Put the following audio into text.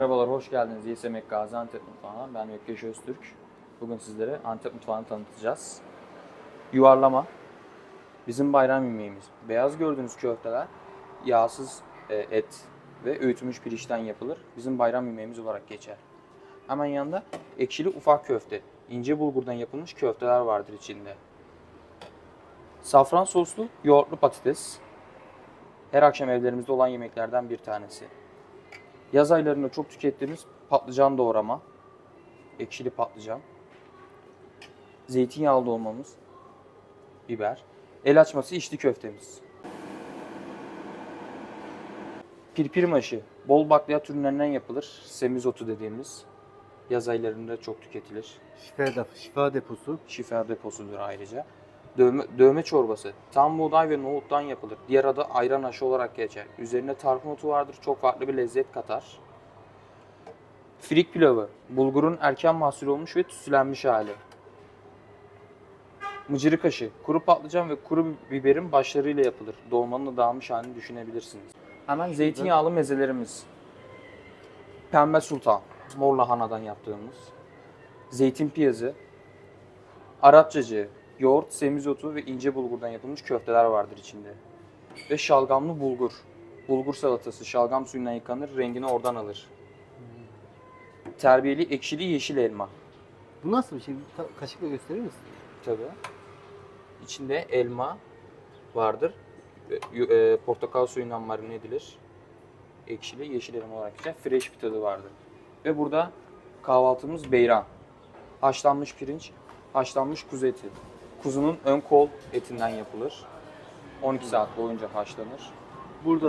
Merhabalar, hoş geldiniz YSMK Gaziantep Mutfağı'na. Ben Ökkeş Öztürk. Bugün sizlere Antep mutfağını tanıtacağız. Yuvarlama. Bizim bayram yemeğimiz. Beyaz gördüğünüz köfteler yağsız e, et ve öğütülmüş pirinçten yapılır. Bizim bayram yemeğimiz olarak geçer. Hemen yanında ekşili ufak köfte. ince bulgurdan yapılmış köfteler vardır içinde. Safran soslu yoğurtlu patates. Her akşam evlerimizde olan yemeklerden bir tanesi. Yaz aylarında çok tükettiğimiz patlıcan doğrama. Ekşili patlıcan. Zeytinyağlı dolmamız. Biber. El açması içli köftemiz. Pirpir maşı. Bol bakliyat ürünlerinden yapılır. Semizotu dediğimiz. Yaz aylarında çok tüketilir. Şifa, dep- şifa deposu. Şifa deposudur ayrıca. Dövme, dövme çorbası. Tam buğday ve nohuttan yapılır. Diğer adı ayran aşı olarak geçer. Üzerinde tarhun otu vardır. Çok farklı bir lezzet katar. Frik pilavı. Bulgurun erken mahsul olmuş ve tütsülenmiş hali. Mıcırık aşı. Kuru patlıcan ve kuru biberin başlarıyla yapılır. Dolmanın da dağılmış halini düşünebilirsiniz. Hemen zeytinyağlı mezelerimiz. Pembe sultan. Mor lahanadan yaptığımız. Zeytin piyazı. Arap cacığı, yoğurt, semizotu ve ince bulgurdan yapılmış köfteler vardır içinde. Ve şalgamlı bulgur. Bulgur salatası şalgam suyundan yıkanır, rengini oradan alır. Terbiyeli ekşili yeşil elma. Bu nasıl bir şey? Ta- kaşıkla gösterir misin? Tabii. İçinde elma vardır. Ve, e, portakal suyundan marine edilir. Ekşili yeşil elma olarak geçer. Fresh bir tadı vardır. Ve burada kahvaltımız beyran. Haşlanmış pirinç, haşlanmış kuzu eti. Kuzunun ön kol etinden yapılır. 12 saat boyunca haşlanır. Burada